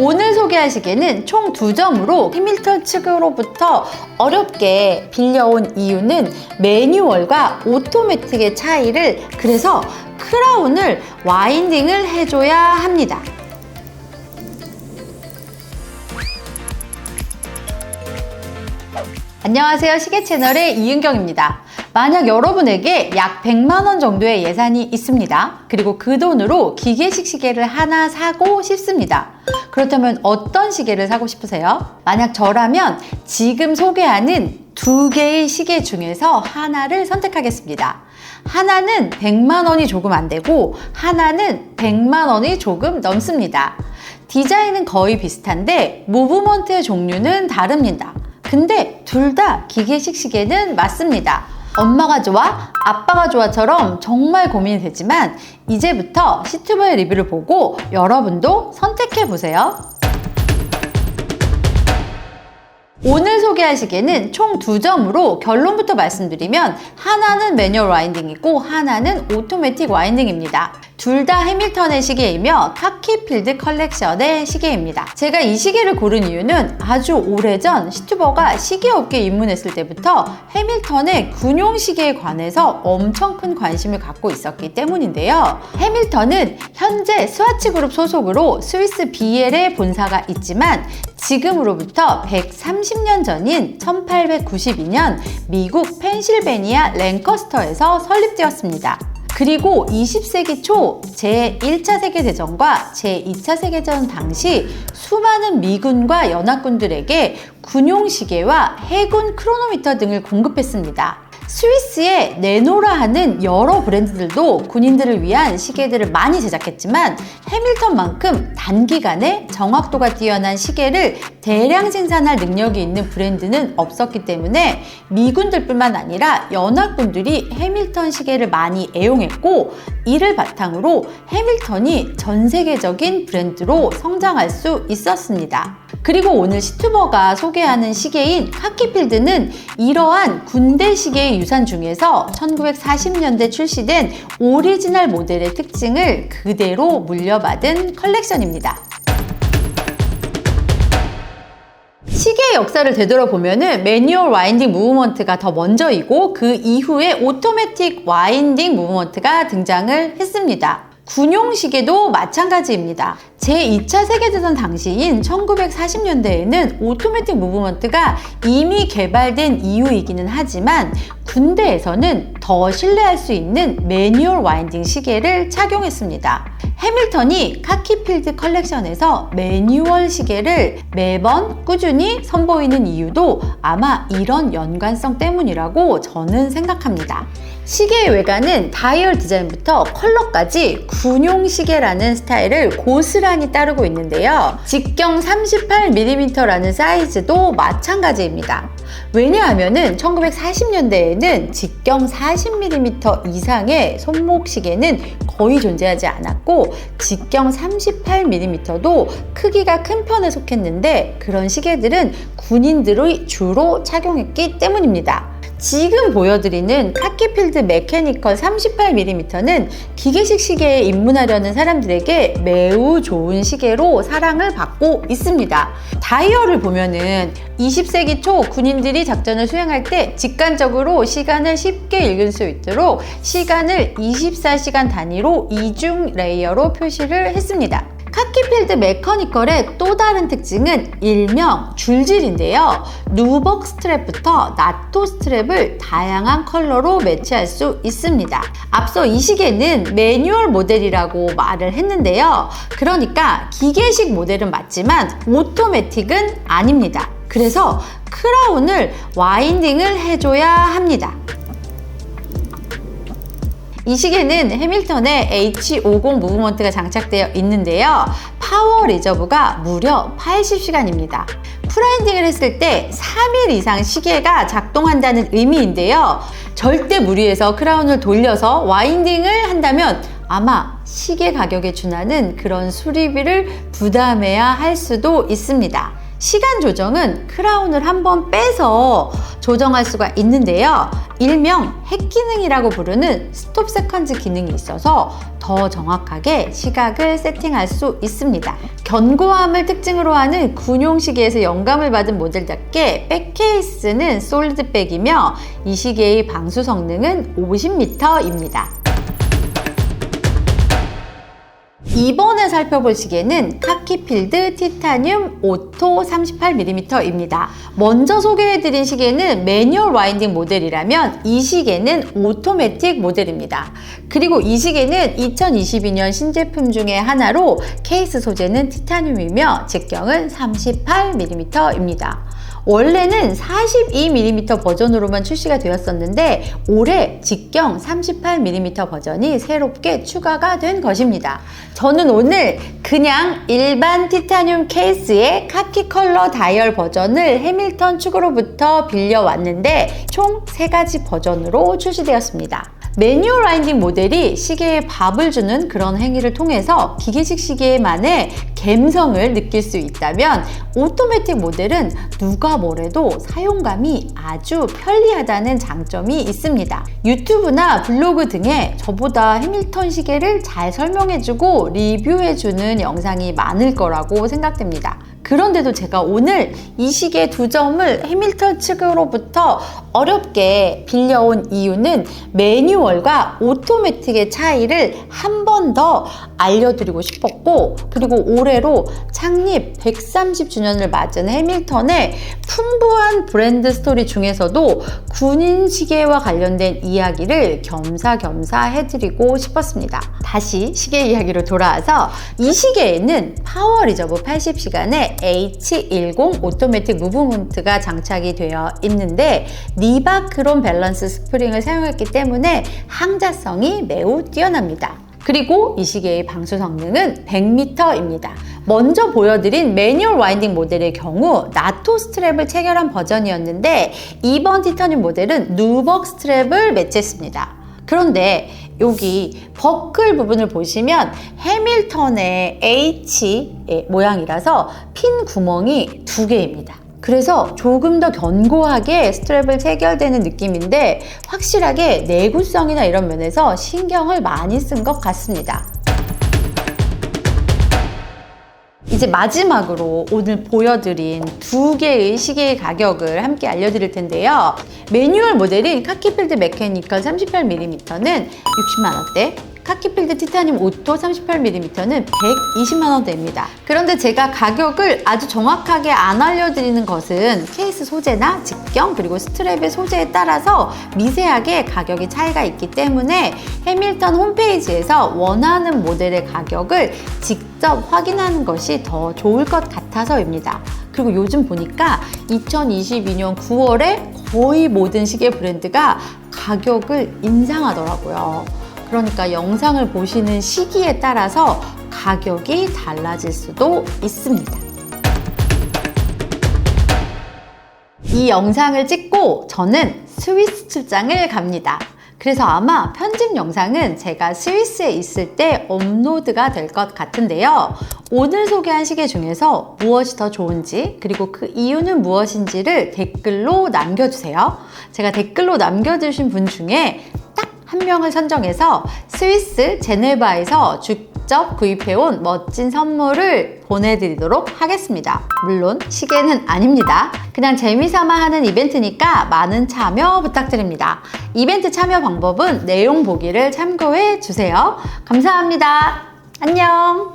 오늘 소개할 시계는 총 두 점으로 히밀턴 측으로부터 어렵게 빌려온 이유는 매뉴얼과 오토매틱의 차이를 그래서 크라운을 와인딩을 해줘야 합니다. 안녕하세요. 시계 채널의 이은경입니다. 만약 여러분에게 약 100만 원 정도의 예산이 있습니다. 그리고 그 돈으로 기계식 시계를 하나 사고 싶습니다. 그렇다면 어떤 시계를 사고 싶으세요? 만약 저라면 지금 소개하는 두 개의 시계 중에서 하나를 선택하겠습니다. 하나는 100만 원이 조금 안 되고 하나는 100만 원이 조금 넘습니다. 디자인은 거의 비슷한데 무브먼트의 종류는 다릅니다. 근데 둘 다 기계식 시계는 맞습니다. 엄마가 좋아? 아빠가 좋아처럼 정말 고민이 되지만 이제부터 시튜버의 리뷰를 보고 여러분도 선택해 보세요. 오늘 소개할 시계는 총 두 점으로 결론부터 말씀드리면 하나는 매뉴얼 와인딩이고 하나는 오토매틱 와인딩입니다. 둘 다 해밀턴의 시계이며 카키필드 컬렉션의 시계입니다. 제가 이 시계를 고른 이유는 아주 오래전 시튜버가 시계업계에 입문했을 때부터 해밀턴의 군용 시계에 관해서 엄청 큰 관심을 갖고 있었기 때문인데요. 해밀턴은 현재 스와치 그룹 소속으로 스위스 비엘에 본사가 있지만 지금으로부터 130년 전인 1892년 미국 펜실베니아 랭커스터에서 설립되었습니다. 그리고 20세기 초 제1차 세계대전과 제2차 세계대전 당시 수많은 미군과 연합군들에게 군용 시계와 해군 크로노미터 등을 공급했습니다. 스위스의 네노라 하는 여러 브랜드들도 군인들을 위한 시계들을 많이 제작했지만 해밀턴만큼 단기간에 정확도가 뛰어난 시계를 대량 생산할 능력이 있는 브랜드는 없었기 때문에 미군들뿐만 아니라 연합군들이 해밀턴 시계를 많이 애용했고 이를 바탕으로 해밀턴이 전 세계적인 브랜드로 성장할 수 있었습니다. 그리고 오늘 시튜버가 소개하는 시계인 카키필드는 이러한 군대 시계의 유산 중에서 1940년대 출시된 오리지널 모델의 특징을 그대로 물려받은 컬렉션입니다. 시계의 역사를 되돌아보면 매뉴얼 와인딩 무브먼트가 더 먼저이고 그 이후에 오토매틱 와인딩 무브먼트가 등장을 했습니다. 군용 시계도 마찬가지입니다. 제2차 세계대전 당시인 1940년대에는 오토매틱 무브먼트가 이미 개발된 이유이기는 하지만 군대에서는 더 신뢰할 수 있는 매뉴얼 와인딩 시계를 착용했습니다. 해밀턴이 카키필드 컬렉션에서 매뉴얼 시계를 매번 꾸준히 선보이는 이유도 아마 이런 연관성 때문이라고 저는 생각합니다. 시계의 외관은 다이얼 디자인부터 컬러까지 군용 시계라는 스타일을 고스란히 따르고 있는데요. 직경 38mm라는 사이즈도 마찬가지입니다. 왜냐하면은 1940년대에는 직경 40mm 이상의 손목 시계는 거의 존재하지 않았고 직경 38mm도 크기가 큰 편에 속했는데 그런 시계들은 군인들이 주로 착용했기 때문입니다. 지금 보여드리는 카키필드 메케니컬 38mm는 기계식 시계에 입문하려는 사람들에게 매우 좋은 시계로 사랑을 받고 있습니다. 다이얼을 보면은 20세기 초 군인들이 작전을 수행할 때 직관적으로 시간을 쉽게 읽을 수 있도록 시간을 24시간 단위로 이중 레이어로 표시를 했습니다. 카키필드 메커니컬의 또 다른 특징은 일명 줄질인데요. 누벅 스트랩부터 나토 스트랩을 다양한 컬러로 매치할 수 있습니다. 앞서 이 시계는 매뉴얼 모델이라고 말을 했는데요. 그러니까 기계식 모델은 맞지만 오토매틱은 아닙니다. 그래서 크라운을 와인딩을 해줘야 합니다. 이 시계는 해밀턴의 H50 무브먼트가 장착되어 있는데요. 파워 리저브가 무려 80시간입니다. 프라인딩을 했을 때 3일 이상 시계가 작동한다는 의미인데요. 절대 무리해서 크라운을 돌려서 와인딩을 한다면 아마 시계 가격에 준하는 그런 수리비를 부담해야 할 수도 있습니다. 시간 조정은 크라운을 한번 빼서 조정할 수가 있는데요. 일명 핵 기능이라고 부르는 스톱 세컨즈 기능이 있어서 더 정확하게 시각을 세팅할 수 있습니다. 견고함을 특징으로 하는 군용 시계에서 영감을 받은 모델답게 백 케이스는 솔리드백이며 이 시계의 방수 성능은 50m입니다. 이번에 살펴볼 시계는 카키필드 티타늄 오토 38mm입니다. 먼저 소개해드린 시계는 매뉴얼 와인딩 모델이라면 이 시계는 오토매틱 모델입니다. 그리고 이 시계는 2022년 신제품 중에 하나로 케이스 소재는 티타늄이며 직경은 38mm입니다. 원래는 42mm 버전으로만 출시가 되었었는데 올해 직경 38mm 버전이 새롭게 추가가 된 것입니다. 저는 오늘 그냥 일반 티타늄 케이스의 카키 컬러 다이얼 버전을 해밀턴 측으로부터 빌려왔는데 총 3가지 버전으로 출시되었습니다. 매뉴얼 와인딩 모델이 시계에 밥을 주는 그런 행위를 통해서 기계식 시계만의 감성을 느낄 수 있다면 오토매틱 모델은 누가 뭐래도 사용감이 아주 편리하다는 장점이 있습니다. 유튜브나 블로그 등에 저보다 해밀턴 시계를 잘 설명해주고 리뷰해주는 영상이 많을 거라고 생각됩니다. 그런데도 제가 오늘 이 시계 두 점을 해밀턴 측으로부터 어렵게 빌려온 이유는 매뉴얼과 오토매틱의 차이를 한 번 더 알려드리고 싶었고 그리고 올해로 창립 130주년을 맞은 해밀턴의 풍부한 브랜드 스토리 중에서도 군인 시계와 관련된 이야기를 겸사겸사 해드리고 싶었습니다. 다시 시계 이야기로 돌아와서 이 시계에는 파워 리저브 80시간에 H10 오토매틱 무브먼트가 장착이 되어 있는데 니바크롬 밸런스 스프링을 사용했기 때문에 항자성이 매우 뛰어납니다. 그리고 이 시계의 방수 성능은 100m입니다. 먼저 보여드린 매뉴얼 와인딩 모델의 경우 나토 스트랩을 체결한 버전이었는데 이번 티타늄 모델은 누벅 스트랩을 매치했습니다. 그런데 여기 버클 부분을 보시면 해밀턴의 H 모양이라서 핀 구멍이 두 개입니다. 그래서 조금 더 견고하게 스트랩을 체결되는 느낌인데 확실하게 내구성이나 이런 면에서 신경을 많이 쓴 것 같습니다. 이제 마지막으로 오늘 보여드린 두 개의 시계의 가격을 함께 알려드릴 텐데요. 매뉴얼 모델인 카키필드 메케니컬 38mm는 60만원대, 카키필드 티타늄 오토 38mm는 120만원대입니다. 그런데 제가 가격을 아주 정확하게 안 알려드리는 것은 케이스 소재나 직경 그리고 스트랩의 소재에 따라서 미세하게 가격이 차이가 있기 때문에 해밀턴 홈페이지에서 원하는 모델의 가격을 직접 확인하는 것이 더 좋을 것 같아서입니다. 그리고 요즘 보니까 2022년 9월에 거의 모든 시계 브랜드가 가격을 인상하더라고요. 그러니까 영상을 보시는 시기에 따라서 가격이 달라질 수도 있습니다. 이 영상을 찍고 저는 스위스 출장을 갑니다. 그래서 아마 편집 영상은 제가 스위스에 있을 때 업로드가 될 것 같은데요. 오늘 소개한 시계 중에서 무엇이 더 좋은지 그리고 그 이유는 무엇인지를 댓글로 남겨주세요. 제가 댓글로 남겨주신 분 중에 딱 한 명을 선정해서 스위스 제네바에서 직접 구입해온 멋진 선물을 보내드리도록 하겠습니다. 물론 시계는 아닙니다. 그냥 재미삼아 하는 이벤트니까 많은 참여 부탁드립니다. 이벤트 참여 방법은 내용 보기를 참고해 주세요. 감사합니다. 안녕.